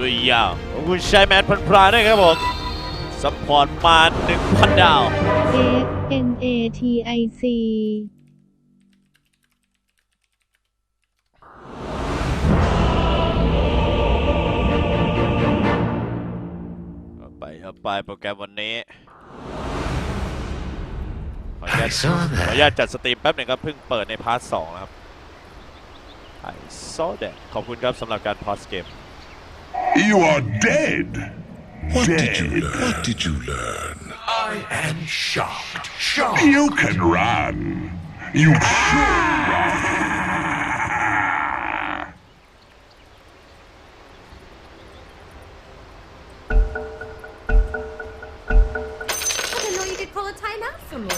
ลุยยาวของคุณชายแมนพันพรานะครับผมซัพพอร์ตมา1,000ดาว F N A T I C เอาไปครับไปโปรแกรมวันนี้ ขออนุญาต I saw ขออนุ that. ญาตจัดสตรีมแป๊บหนึ่งครับ เพิ่งเปิดในพาร์ทสองนะครับ I saw that ขอบคุณครับสำหรับการพอสเกม You are dead. What dead. did you learn? What did you learn? I am shocked. Shocked. You can run. You should run. I didn't know you could pull a timeout for me.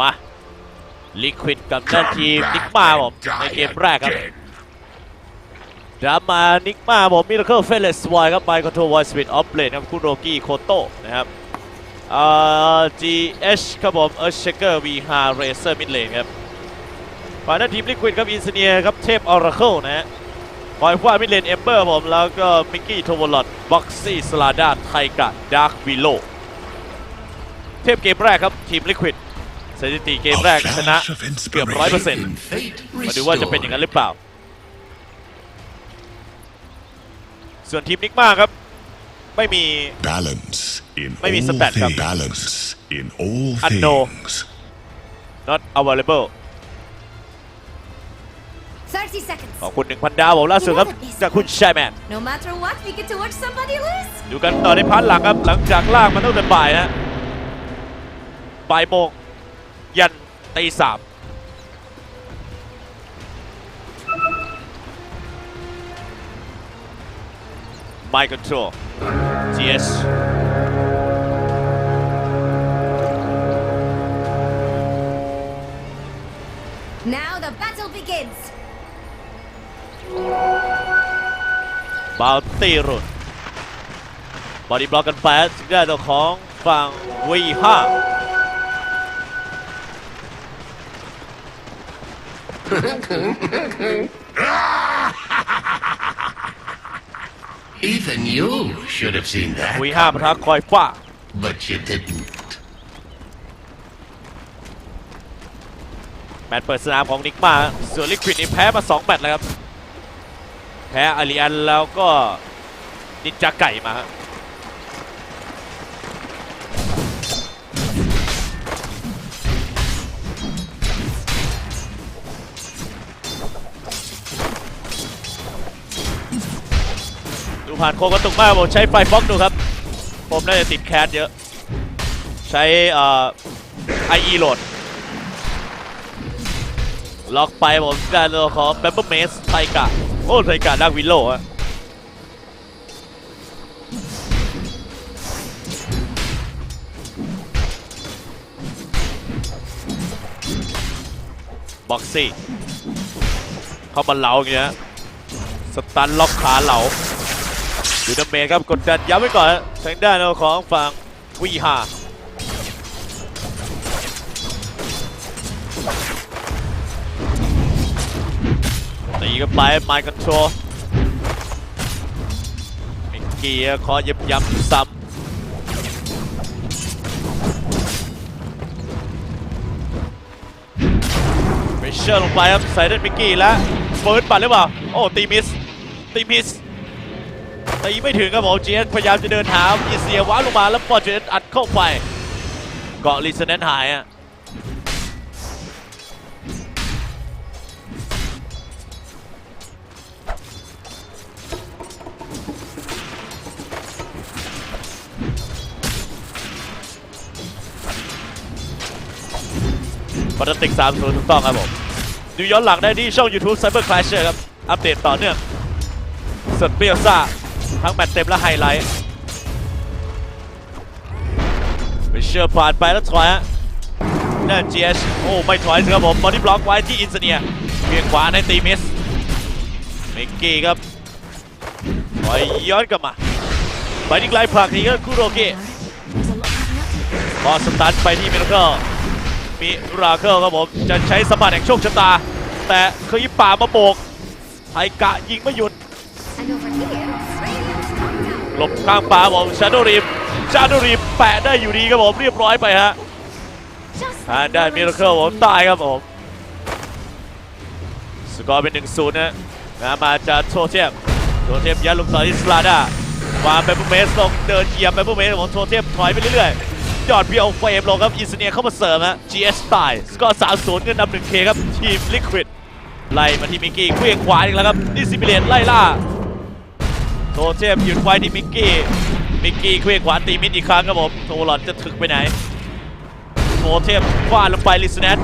มาลิควิดกับด้านทีมนิกมาผมในเกมแรกครับ Dead. ดรามานิกมาผมมิราเคิลเฟลเลสวอยครับไมค์คอนโทรวอยสวิตออฟเลนครับคุณโรกี้โคโต้นะครับอ่า GH ครับผมเออร์เชเกอร์วีฮาเรเซอร์มิดเลนครับฝ่ายหน้าทีมลิควิดครับอินเเนียครับเทพออราเคิลนะฮะฝ่ายขวามิดเลนเอมเบอร์ผมแล้วก็มิกกี้โทวอลอดบ็อกซี่สลาดาไทกะดาร์ควิโลเทพเกมแรกครับทีมลิควิดสถิติเกมแรกชนะ flash of เกือบร้อยเปอร์เซ็นต์ Fate มาดูว่าจะเป็นอย่างนั้นหรือเปล่า ส่วนทีมนิกมาครับ ไม่มี Balance in Maybe all it's a bet, things. Cup. Balance in all Unknown. things. not available 30 seconds. ขอบคุณ 1,000 ดาวผมล่าสุดครับ จากคุณชายแมน No matter what, we get to watch somebody lose. ดูกันต่อในพาร์ทหลังครับ หลังจากลากมาตั้งแต่บ่ายนะบ่ายโมงยันตีสาม ไมค์คอนโทร GS Now the battle begins. บาวตี้รุนบอดี้บล็อกกันไปถึงได้ตัวของฝั่ง V5 Even you should have seen that, V5 ปะทะคอยฟ้า but you didn't. แมตช์เปิดสนามของนิกมาส่วนลิควิดนี่แพ้มา 2 แมตช์แล้วครับ แพ้อาริอันแล้วก็นินจาไก่มาฮะ ดูผ่านโคกระตุกมากผมใช้ไฟฟ็อกดูครับ ผมน่าจะติดแคสเยอะ ใช้เอ่อ IE โหลด ล็อกไปผมการตัวของแบมเบอร์เมสไทกะ โอ้ไทกะดักวิโลอะบ็อกซี่ เข้ามาเหลาอย่างเงี้ย สตันล็อกขาเหลา ดูดาเมจครับกดดันย้ำไว้ก่อนทางด้านของฝั่งวีฮาตีกันไปไมค์คอนโทรลมิกกี้คอยับยับซ้ำเชเชอร์ลงไปครับใส่ได้มิกกี้แล้วเฟิร์สปัดหรือเปล่า โอ้ ตีมิส ตีมิส ตีไม่ถึงครับผมเจสพยายามจะเดินหาอีเซียว้าลงมาแล้วปอเจสอัดเข้าไป เกาะลิซเนนหายอะปกติก30ถูกต้องครับผมดูย้อนหลังได้ที่ช่อง YouTube Cyber Clasher ครับ อัปเดตต่อเนื่องสดเปรี้ยวซ่า ทั้งแมตช์เต็มและไฮไลท์ไปเชื่อผ่านไปแล้วถอยฮะนั่น GH โอ้ ไม่ถอยสิครับผมบอดี้บล็อกไว้ที่อินเสเนียเวียงขวาในตีมิสมิกกี้ครับถอยย้อนกลับมา ไปที่ไกลผักทีก็คุโรเกะพอสตันไปที่มิราเคิลมีราเคิลครับผม จะใช้สมบัติแห่งโชคชะตา แต่เคยป่ามาโบกไทกะยิงไม่หยุด หลบข้างปลาผมชาโดรีมชาโดรีมแปะได้อยู่ดีครับผมเรียบร้อยไปฮะ Just ทางด้านมิราเคิลผมตายครับผมสกอร์เป็น1-0นะนะมาจากโทเทมโทเทมยัดลงต่อที่สลาดาวางเปเปอร์เมสลงเดินเหยียบเปเปอร์เมสของโทเทมถอยไปเรื่อยๆยอดเพียวเฟรมลงครับอินเสเนียเข้ามาเสริมฮะ GS ตายสกอร์3-0เงินนำ 1K ครับทีมลิควิดไล่มาที่มิกกี้เคลื่องขวาอีกแล้วครับดิซิบิเลตไล่ล่า โทเทมหยุดไว้ที่มิกกี้ มิกกี้เคลื่องขวาตีมิดอีกครั้งครับผม โทหลอดจะถึกไปไหน โทเทมฟาดลงไปลิสเนต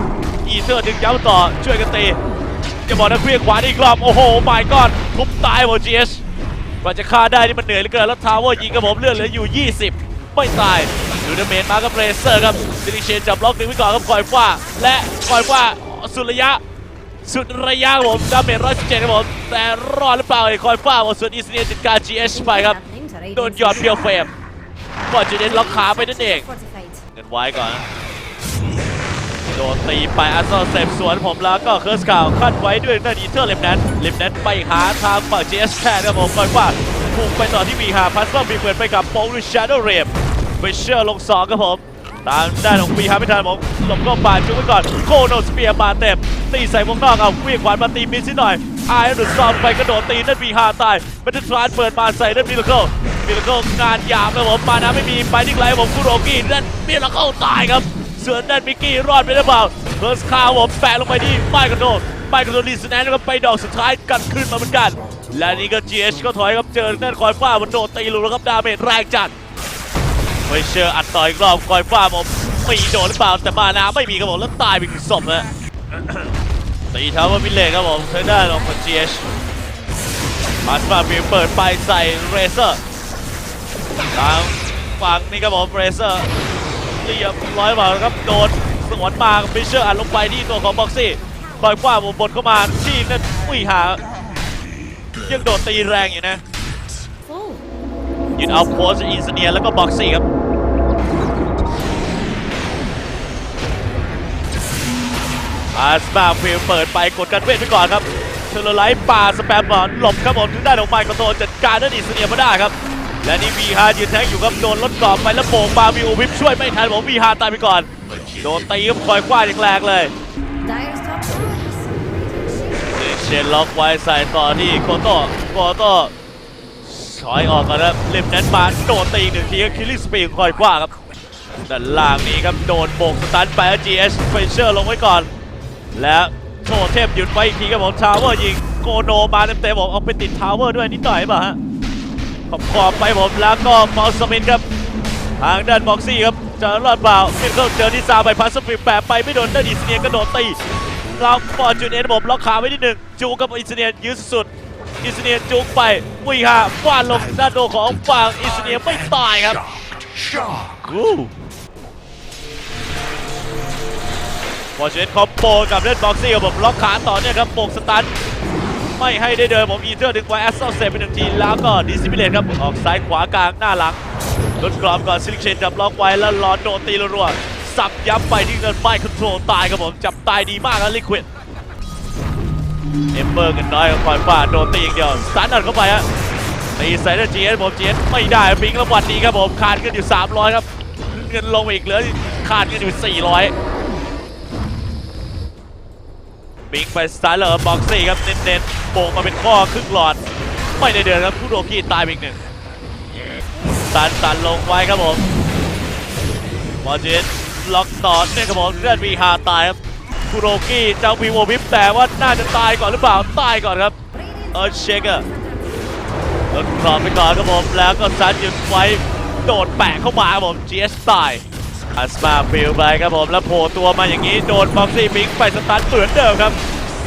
อีเทอร์ดึงย้ำต่อช่วยกันตีจะบอกนะเคลื่องขวาอีกรอบ โอ้โหไม่ก่อนทุบตายหมด GS กว่าจะฆ่าได้นี่มันเหนื่อยเหลือเกินแล้วทาวเวอร์ยิงกับผมเลือดเหลืออยู่ 20 ไม่ตายดูดาเมจมากับเรเซอร์ครับซิลิเชนจับล็อกดึงไว้ก่อนครับคอยฟ้าและคอยฟ้าสุดระยะ สุดระยะผมดาเมจ117ครับผมแต่รอดหรือเปล่าไอ้คอยฟ้าหมดส่วนอีสเนียจัดการ GS ไปครับ โดนหยอดเพียวเฟรมก่อนจะเน้นล็อกขาไปนั่นเองเงินไว้ก่อน โดนตีไปอัสซอลเซฟสวนผมแล้วก็เคิร์สข่าวขั้นไว้ด้วยนาดีเทอร์เลมแนนเลมแนนไปหาทางฝั่ง GS แทนครับผมก่อนว่าพุ่งไปต่อที่วีหาพัสเซอร์มีเปิดไปกับโปลิชาร์โดเรมไปเชื่อลงสองครับผมตามด้านของวีหาไม่ทันผม หลบก็ป่าดช่วยไว้ก่อนโคโนสเปียร์มาเต็มตีใส่วงนอกเอาเวียงขวานมาตีมินซิหน่อยไอ้หลุดซอมไปกระโดดตีนั่นวีหาตายบัตเทิลทรานเปิดมาใส่นั่นมิลเคิลมิลเคิลงานหยามครับผมมานะไม่มีไปที่ไกลผมคุโรกินั่นมิลเคิลตายครับส่วนนั่นมิกกี้รอดไปหรือเปล่าเฟิร์สคาวผมแปะลงไปที่ป้ายกระโดดป้ายกระโดดลีสแนนแล้วก็ไปดอกสุดท้ายกันขึ้นมาเหมือนกัน และนี่ก็ GH ก็ถอยครับเจอนั่นคอยฟ้ามันโดดตีลูกแล้วครับดาเมจแรงจัด ไม่เชื่ออัดต่ออีกรอบคอยฟ้าผมมีโดนหรือเปล่าแต่มานาไม่มีครับผมแล้วตายไปถึงศพนะตีเท้าว่ามิเลครับผมทางด้านของ GH มาสมาฟิลเปิดไปใส่เรเซอร์ทางฝั่งนี่ครับผมเรเซอร์เรียบร้อยมาแล้วครับโดนสวนมาฟิชเชอร์อัดลงไปที่ตัวของบ็อกซี่ปล่อยกว้างบนเข้ามาที่นั่นอุ้ยหายังโดดตีแรงอยู่นะ Full. ยืนเอาโพสอินเสเนียแล้วก็บ็อกซี่ครับ อาสมาฟิลเปิดไปกดกันเวทไปก่อนครับเทเลไลท์ป่าสแปมก่อนหลบครับผมถึงได้านของไมค์คอนโทรจัดการนั่นอินเสเนียมาได้ครับ และนี่วีฮายืนแท็กอยู่ครับโดนรถกรอบไปแล้วโป่งบาวิววิปช่วยไม่ทันผมวีฮาตายไปก่อน โดนตีครับคอยคว้าอย่างแรงเลยเชนล็อกไว้ใส่ต่อที่โคโต้โคโต้ถอยออกก่อนครับเล่มนั้นมาโดนตีหนึ่งทีคิลลิ่สปีดคอยคว้าครับด้านล่างนี้ครับโดนโบกสตันไปแล้ว GS เฟเชอร์ลงไว้ก่อน และโชเทพหยุดไว้อีกทีครับผมทาวเวอร์ยิงโกโนมาเต็มๆผมเอาไปติดทาวเวอร์ด้วยนิดหน่อยเปล่าฮะขอบขอบไปผมแล้วก็มอลสมินครับทางด้านบ็อกซี่ครับจะรอดเปล่ามิเคิลเจอที่ซาไปพัสฟิปแปะไปไม่โดนได้ดิสเนียกระโดดตีเราฟอร์จูเนียระบบล็อกขาไว้นิดหนึ่งจูกับอิสเนียยื้อสุดๆอิสเนียจูไปวีฮาฟาดลงด้านโดของฝั่งอิสเนียไม่ตายครับ Shock. อู้ฟอร์จูเนตคอมโบกับเล่นบ็อกซี่กับผมล็อกขาต่อเนี่ยครับโบกสตันไม่ให้ได้เดินผมอีเทอร์ดึงไว้แอสเซลเซไปหนึ่งทีแล้วก็ดิสซิบิเลตครับออกซ้ายขวากลางหน้าหลังลดกรอบก่อนซิลิเชนจับล็อกไว้แล้วรอโดนตีรัวๆสับย้ำไปที่เงินไฟคอนโทรลตายครับผมจับตายดีมากครับลิควิดเอมเบอร์กันน้อยคอยฟ้าโดนตีอย่างเดียวสตันอัดเข้าไปฮะตีใส่ด้วยจีเอสผมจีเอสไม่ได้ปิงแล้ววันนี้ครับผมขาดเงินอยู่ 300 ครับเงินลงอีกเหลือขาดเงินอยู่ 400 ปิงไปสตาร์เลอร์บ็อกซี่ครับ เน้นๆโป่งมาเป็นข้อครึ่งหลอด ไม่ได้เดินครับผู้โดกีตายอีกหนึ่งตันตันลงไว้ครับผมมอจินล็อกต่อเนี่ยครับผมเลือดวีฮาตายครับคุโรกิเจ้าวีโววิปแต่ว่าน่าจะตายก่อนหรือเปล่าตายก่อนครับเออเชคเกอร์ลดกรอบไปก่อนครับผมแล้วก็ซัดยึดไว้โดดแปะเข้ามาครับผม GS ตาย อัสมาฟิลไปครับผมแล้วโผล่ตัวมาอย่างนี้โดนบ็อกซี่พิงไปสตันเหมือนเดิมครับ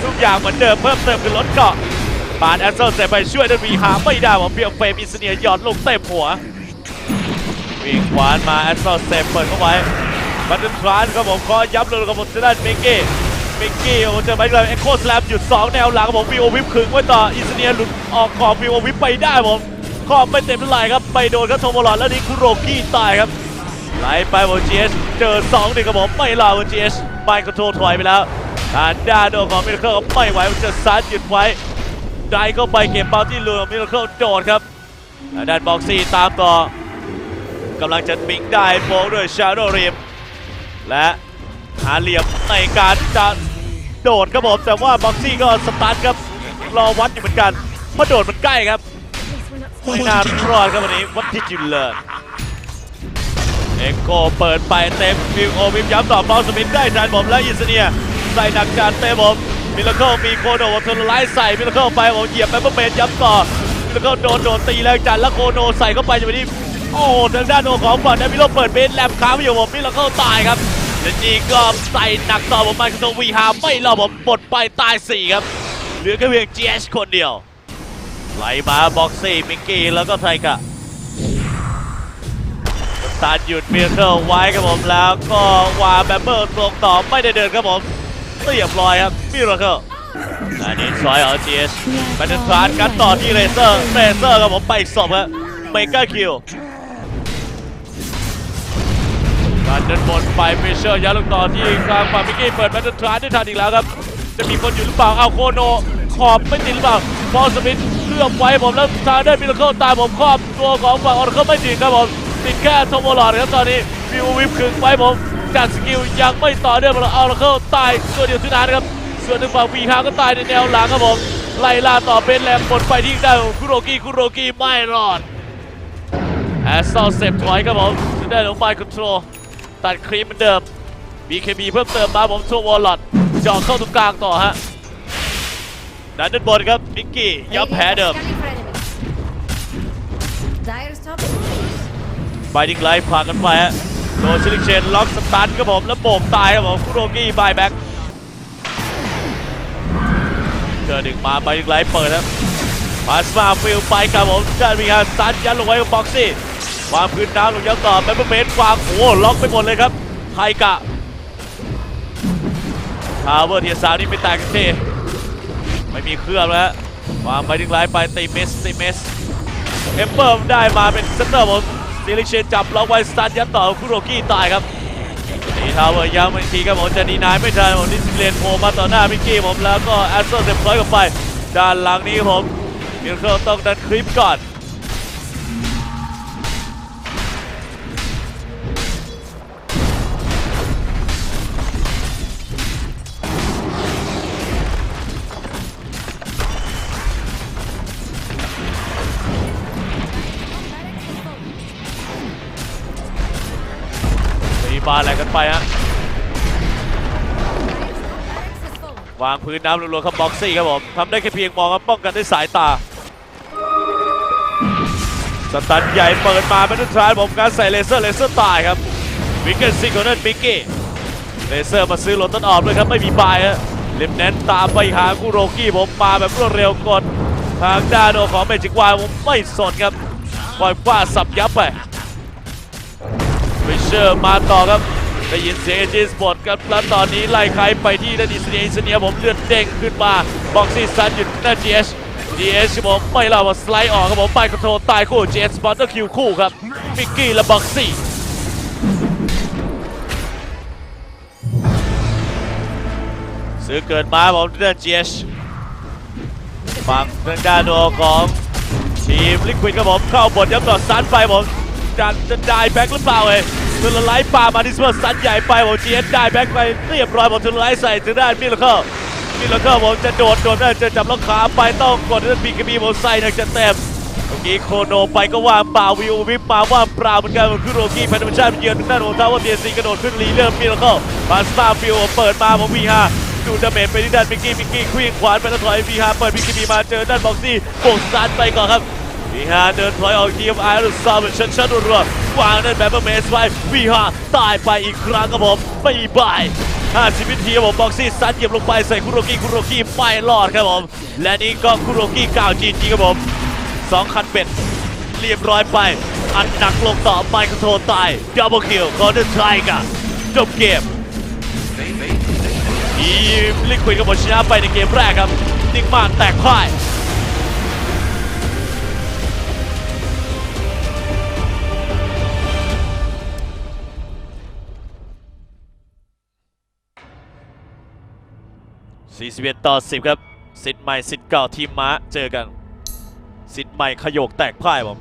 ทุกอย่างเหมือนเดิมเพิ่มเติมคือลดเกาะปาดแอสเซลเซไปช่วยด้วยวีฮาไม่ได้ผมเพียงเฟมอิสเนียหยอดลงเต็มหัววิ่งขวานมาแอสเซลเซฟเปิดเข้าไว้บัตเทิลทรานครับผมขอย้ำเลยครับผมทางด้านมิกกี้มิกกี้โอ้เจอไปเลยเอ็กโคสแลมหยุด2แนวหลังครับผมวีโอวิปขึงไว้ต่ออิสเนียหลุดออกขอบวีโอวิปไปได้ผมขอบไม่เต็มเท่าไหร่ครับไปโดนครับโทโมลอดแล้วนี่คุโรกี้ตายครับ ไหลไปบนจีเอสเจอ2หนึ่งครับผมไม่รอดบนจีเอสไมค์คอนโทรลถอยไปแล้วทางด้านโดของมิลเคิลไม่ไหวมันจะซัดหยุดไว้ได้เข้าไปเก็บบอลที่เหลือมิราเคิลโดดครับทาด้านบ็อกซี่ตามต่อกำลังจะบิงได้โบงด้วยชาโดริมและหาเหลี่ยมในการจะโดดครับผมแต่ว่าบ็อกซี่ก็สตาร์ทครับรอวัดอยู่เหมือนกันเพราะโดดมันใกล้ครับไม่น่ารอดครับวันนี้วัดที่จิลเลอร์ เอ็กโกเปิดไปเต็มฟิวโอมิมย้ำตอบอลสมิธได้จานผมและอิสเนียใส่หนักจานเต็มผมมิลเคิลมีโคโนเทอร์ไลท์ใส่มิลเคิลไปผมเหยียบไปเพื่อเมนย้ำต่อมิลเคิลโดนโดนตีแรงจัดแล้วโคโนใส่เข้าไปจะไปที่โอ้ทางด้านโอของฝั่งนั้นมิโลเปิดเบนแลมค้างไว้อยู่ผมมิลเคิลตายครับและนี่ก็ใส่หนักต่อผมมาคือวีฮาไม่รอผมปลดไปตายสี่ครับเหลือแค่เพียง GH คนเดียวไหลมาบ็อกซี่มิกกี้แล้วก็ไทกะ ตารหยุดมิราเคิลไว้ครับผมแล้วก็วาแบมเบอร์ตรงต่อไม่ได้เดินครับผมเรียบร้อยครับมิราเคิลอันนี้ชอยเอาจีเอสแบทเทิลทรานกันต่อที่เรเซอร์เรเซอร์ครับผมไปอีกศพครับเมกาคิวการเดินบนไปเฟเชอร์ยัดลงต่อที่กลางฝั่งมิกกี้เปิดแบทเทิลทรานได้ทันอีกแล้วครับ จะมีคนอยู่หรือเปล่าเอาโคโนขอบไม่ติดหรือเปล่าพอสมิธเลือกไว้ผมแล้วทางได้มิลเคิลตามผมครอบตัวของฝั่งออร์เคิลไม่ติดครับผม ติดแค่โทโมลอดครับตอนนี้วิววิปขึงไว้ผมจากสกิลยังไม่ต่อเนื่องมาเอาออร์เคิลตายตัวเดียวที่นานครับ ส่วนทางฝั่งวีฮาก็ตายในแนวหลังครับผมไล่ล่าต่อเป็นแรมบนไปที่ได้ของคุโรกิคุโรกิไม่รอดแอสซอลเซฟถอยครับผมจะได้ของไมค์คอนโทรลตัดครีมเหมือนเดิม BKB เพิ่มเติมมาผมโชว์วอลลอดเจาะเข้าตรงกลางต่อฮะดันด้านบนครับมิกกี้ย้ำแผลเดิม ไฟดิ้งไลท์ผ่านกันไปฮะโดนชิลิเชนล็อกสตันครับผมแล้วโบกตายครับผมคุโรกี้บายแบ็กเจอดึงมาไฟดิ้งไลท์เปิดครับพาสมาฟิลไปครับผมด้านมีการสตันยันลงไว้กับบ็อกซี่วางพื้นน้ำลงย้ำต่อแบมเบอร์เมนวางโอ้ล็อกไปหมดเลยครับไทกะทาวเวอร์เทียสามนี่ไม่แตกกันทีไม่มีเครื่องแล้วฮะวางไปถึงไลน์ไปตีเมสตีเมสเอมเปอร์ได้มาเป็นเซนเตอร์ผม ซิลิเชนจับล็อกไว้สตันยัดต่อคุโรกี้ตายครับนี่ทาวเวอร์ย้ำอีกทีครับผมจะดีนายไม่ทันผมดิสเลนโผล่มาต่อหน้ามิกกี้ผมแล้วก็แอสเซอร์เต็มร้อยกับไป ด้านหลังนี้ผมมิลเคิลต้องดันคลิปก่อน บาอะไรกันไปฮะวางพื้นน้ำรัวๆครับบ็อกซี่ครับผมทำได้แค่เพียงมองครับป้องกันด้วยสายตา สตันใหญ่เปิดมาเป็นทุกทรานผมการใส่เลเซอร์เลเซอร์ตายครับวิกเกนซิงของนั่นมิกกี้เลเซอร์มาซื้อรถต้นออกด้วยครับไม่มีบายฮะเลิมแนนตามไปหาคุโรกี้ผมมาแบบรวดเร็วกดทางด้านโอของเมจิกวายผมไม่สนครับปล่อยฟ้าสับยับไป เชอร์มาต่อครับได้ยินเสียงเอจิสปอร์ตครับแล้วตอนนี้ไล่ใครไปที่ด้านอิสเนียอิสเนียผมเลือดเด้งขึ้นมาบอกซี่ซันหยุดหน้า GH GH ครับผมไม่เล่าว่าสไลด์ออกครับผมไปคอนโทรลตายคู่ GH สปอนเตอร์คิวคู่ครับมิกกี้และบ็อกซี่ซื้อเกินมาผมด้าน GH ฝั่งทางด้านโดของทีมลิควิดครับผมเข้าบทยับต่อซันไปผมจะจะได้แบ็คหรือเปล่าเอ้ ทุนลไลท์ปามาดิสเปอร์ซันใหญ่ไปผมจีเอสได้แบ็คไปเรียบร้อยผมทุนลไลท์ใส่ทางด้มิลเลอร์มิลเลอร์ผมจะโดดโดดได้จะจับล็อกขาไปต้องกดด้านบีกบีผมใส่หนักจะเต็มเมื่อกี้โคโนไปก็ว่างเปล่าวิววิปมาว่างเปล่าเหมือนกันคือโรกี้แพนธรรมชาติเยือนทางด้านของทาวเวอร์เบียซีกระโดดขึ้นรีเริ่มมิลเลอร์บาสตาฟิลเปิดมาผมวีฮาดูดาเมจไปที่ด้านมิกกี้มิกกี้ควีนขวานไปแล้วถอยพีฮาเปิดมิกกี้มีมาเจอด้านบ็อกซี่โบกซัดไปก่อนครับพีฮาเดินถอยออกทีมไอรุสซาเป็นชั้นชั้นรัว วางด้านแบบเมสไปพีฮาตายไปอีกครั้งครับผมไม่บาย50วินาทีผมบ็อกซี่ซัดเหยียบลงไปใส่คุโรกิคุโรกิไม่รอดครับผมและนี่ก็คุโรกิก้าวจีจีครับผมสองคันเป็ดเรียบร้อยไป อันหนักลงต่อไปคอนโทตายดับเบิลคิลคอร์เดอร์ไทกะจบเกมทีมลิควิดกับบทชนะไปในเกมแรกครับนิ่งมากแตกพ่าย 41 ต่อ 10 ครับ สิทธิ์ใหม่สิทธิ์เก่าทีมม้าเจอกัน สิทธิ์ใหม่ขยโยกแตกพ่ายผม